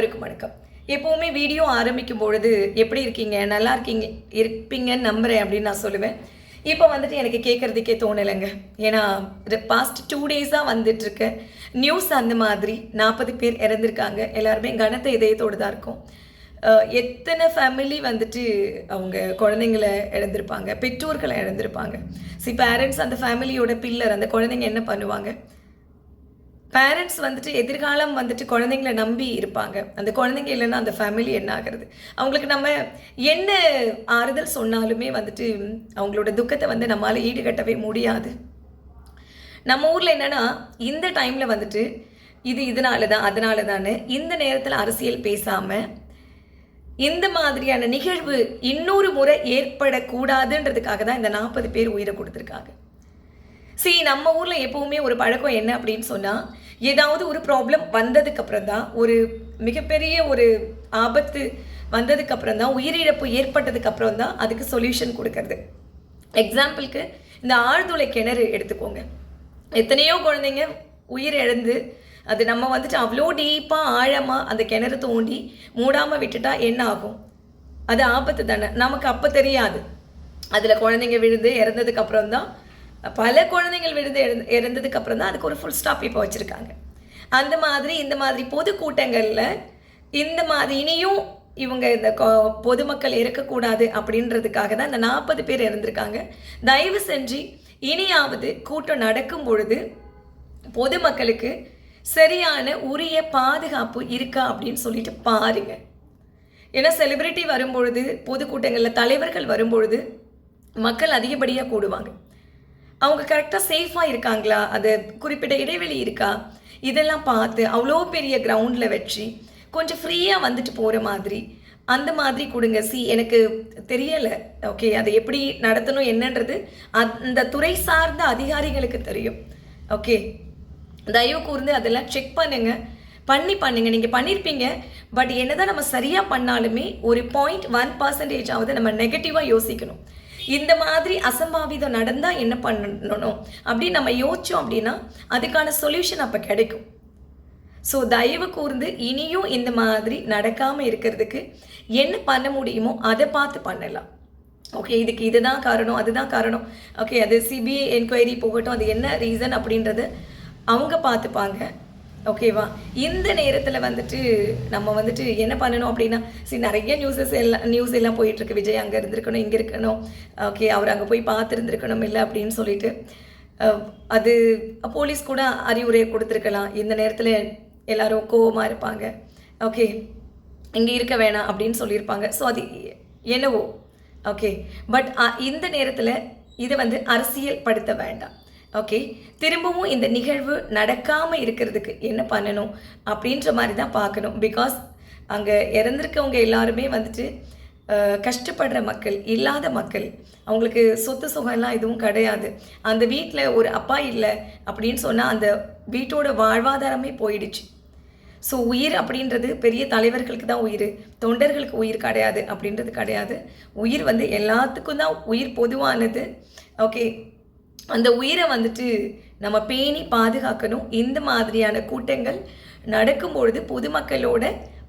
அனைவருக்கும் வணக்கம். எப்போவுமே வீடியோ ஆரம்பிக்கும் பொழுது எப்படி இருக்கீங்க? நல்லா இருக்கீங்க? இருப்பீங்கன்னு நம்புறேன் அப்படின்னு நான் சொல்லுவேன். இப்போ வந்துட்டு எனக்கு கேட்குறதுக்கே தோணலைங்க. ஏன்னா பாஸ்ட் டூ டேஸாக வந்துட்டு இருக்க நியூஸ் அந்த மாதிரி நாற்பது பேர் இறந்துருக்காங்க. எல்லாருமே கனத்த இதயத்தோடு தான் இருக்கும். எத்தனை ஃபேமிலி வந்துட்டு அவங்க குழந்தைங்களை இழந்திருப்பாங்க? பெற்றோர்களை இழந்திருப்பாங்க. சி பேரண்ட்ஸ் அந்த ஃபேமிலியோட பில்லர் அந்த குழந்தைங்க என்ன பண்ணுவாங்க? பேரண்ட்ஸ் வந்துட்டு எதிர்காலம் வந்துட்டு குழந்தைங்கள நம்பி இருப்பாங்க. அந்த குழந்தைங்க இல்லைன்னா அந்த ஃபேமிலி என்ன ஆகிறது? அவங்களுக்கு நம்ம என்ன ஆறுதல் சொன்னாலுமே வந்துட்டு அவங்களோட துக்கத்தை வந்து நம்மளால் ஈடுகட்டவே முடியாது. நம்ம ஊரில் என்னன்னா இந்த டைமில் வந்துட்டு இது இதனால தான் அதனால தானே இந்த நேரத்தில் அரசியல் பேசாமல் இந்த மாதிரியான நிகழ்வு இன்னொரு முறை ஏற்படக்கூடாதுன்றதுக்காக தான் இந்த நாற்பது பேர் உயிரை கொடுத்துருக்காங்க. சரி நம்ம ஊரில் எப்போவுமே ஒரு பழக்கம் என்ன அப்படின்னு சொன்னால் ஏதாவது ஒரு ப்ராப்ளம் வந்ததுக்கப்புறம் தான் ஒரு மிகப்பெரிய ஒரு ஆபத்து வந்ததுக்கப்புறம் தான் உயிரிழப்பு ஏற்பட்டதுக்கப்புறம் தான் அதுக்கு சொல்யூஷன் கொடுக்கறது. எக்ஸாம்பிளுக்கு இந்த ஆழ்துளை கிணறு எடுத்துக்கோங்க. எத்தனையோ குழந்தைங்க உயிர் இழந்து அது நம்ம வந்துட்டு அவ்வளோ டீப்பாக ஆழமாக அந்த கிணறு தோண்டி மூடாமல் விட்டுட்டா என்ன ஆகும்? அது ஆபத்து தானே. நமக்கு அப்போ தெரியாது. அதில் குழந்தைங்க விழுந்து இறந்ததுக்கு அப்புறம் தான் பல குழந்தைகள் விழுந்து இறந்து இறந்ததுக்கு அப்புறம் தான் அதுக்கு ஒரு ஃபுல் ஸ்டாப் இப்போ வச்சுருக்காங்க. அந்த மாதிரி இந்த மாதிரி பொதுக்கூட்டங்களில் இந்த மாதிரி இனியும் இவங்க இந்த கொ- பொதுமக்கள் இறக்கக்கூடாது அப்படின்றதுக்காக தான் இந்த நாற்பது பேர் இறந்துருக்காங்க. தயவு செஞ்சு இனியாவது கூட்டம் நடக்கும் பொழுது பொதுமக்களுக்கு சரியான உரிய பாதுகாப்பு இருக்கா அப்படின்னு சொல்லிட்டு பாருங்க. ஏன்னா செலிபிரிட்டி வரும்பொழுது பொதுக்கூட்டங்களில் தலைவர்கள் வரும்பொழுது மக்கள் அதிகப்படியாக கூடுவாங்க. அவங்க கரெக்டாக சேஃபாக இருக்காங்களா? அது குறிப்பிட்ட இடைவெளி இருக்கா? இதெல்லாம் பார்த்து அவ்வளோ பெரிய கிரவுண்டில் வச்சு கொஞ்சம் ஃப்ரீயாக வந்துட்டு போகிற மாதிரி அந்த மாதிரி கொடுங்க. சி எனக்கு தெரியலை. ஓகே அதை எப்படி நடத்தணும் என்னன்றது அந்த துறை சார்ந்த அதிகாரிகளுக்கு தெரியும். ஓகே தயவு கூர்ந்து அதெல்லாம் செக் பண்ணுங்க. பண்ணி பண்ணுங்க. நீங்கள் பண்ணியிருப்பீங்க பட் என்னதான் நம்ம சரியாக பண்ணாலுமே ஒரு பாயிண்ட் ஒன் பர்சன்டேஜ் ஆகுது நம்ம நெகட்டிவாக யோசிக்கணும். இந்த மாதிரி அசம்பாவிதம் நடந்தால் என்ன பண்ணணும்? அப்படின்னு நம்ம யோசிச்சோம் அப்படின்னா அதுக்கான சொல்யூஷன் அப்போ கிடைக்கும். ஸோ தயவு கூர்ந்து இனியும் இந்த மாதிரி நடக்காமல் இருக்கிறதுக்கு என்ன பண்ண முடியுமோ அதை பார்த்து பண்ணலாம். ஓகே இதுக்கு இதுதான் காரணம் அதுதான் காரணம். ஓகே அது சிபிஐ என்கொயரி போகட்டும் அது என்ன ரீசன் அப்படின்றது அவங்க பார்த்துப்பாங்க. ஓகேவா இந்த நேரத்தில் வந்துட்டு நம்ம வந்துட்டு என்ன பண்ணணும் அப்படின்னா சரி நிறைய நியூஸஸ் எல்லாம் நியூஸ் எல்லாம் போயிட்டுருக்கு. விஜய் அங்கே இருந்திருக்கணும் இங்கே இருக்கணும். ஓகே அவர் அங்கே போய் பார்த்துருந்துருக்கணும் இல்லை அப்படின்னு சொல்லிட்டு அது போலீஸ் கூட அறிவுரை கொடுத்துருக்கலாம். இந்த நேரத்தில் எல்லாரும் கோவமாக இருப்பாங்க. ஓகே இங்கே இருக்க வேணாம் அப்படின்னு சொல்லியிருப்பாங்க. ஸோ அது என்னவோ. ஓகே பட் இந்த நேரத்தில் இதை வந்து அரசியல் படுத்த வேண்டாம். ஓகே திரும்பவும் இந்த நிகழ்வு நடக்காமல் இருக்கிறதுக்கு என்ன பண்ணணும் அப்படின்ற மாதிரி தான் பார்க்கணும். பிகாஸ் அங்கே இறந்துருக்கவங்க எல்லாருமே வந்துட்டு கஷ்டப்படுற மக்கள் இல்லாத மக்கள் அவங்களுக்கு சொத்து சுகம்லாம் எதுவும் கிடையாது. அந்த வீட்டில் ஒரு அப்பா இல்லை அப்படின்னு சொன்னால் அந்த வீட்டோட வாழ்வாதாரமே போயிடுச்சு. ஸோ உயிர் அப்படின்றது பெரிய தலைவர்களுக்கு தான் உயிர் தொண்டர்களுக்கு உயிர் கிடையாது அப்படின்றது கிடையாது. உயிர் வந்து எல்லாத்துக்கும் தான் உயிர் பொதுவானது. ஓகே அந்த உயிரை வந்துட்டு நம்ம பேணி பாதுகாக்கணும். இந்த மாதிரியான கூட்டங்கள் நடக்கும்பொழுது பொதுமக்களோட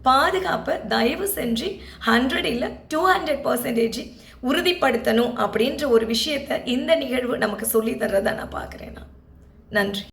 பாதுகாப்பை தயவு செஞ்சு ஹண்ட்ரட் இல்லை டூ ஹண்ட்ரட் பர்சன்டேஜ் உறுதிப்படுத்தணும் அப்படின்ற ஒரு விஷயத்தை இந்த நிகழ்வு நமக்கு சொல்லி தர்றதை நான் பார்க்குறேன் நன்றி.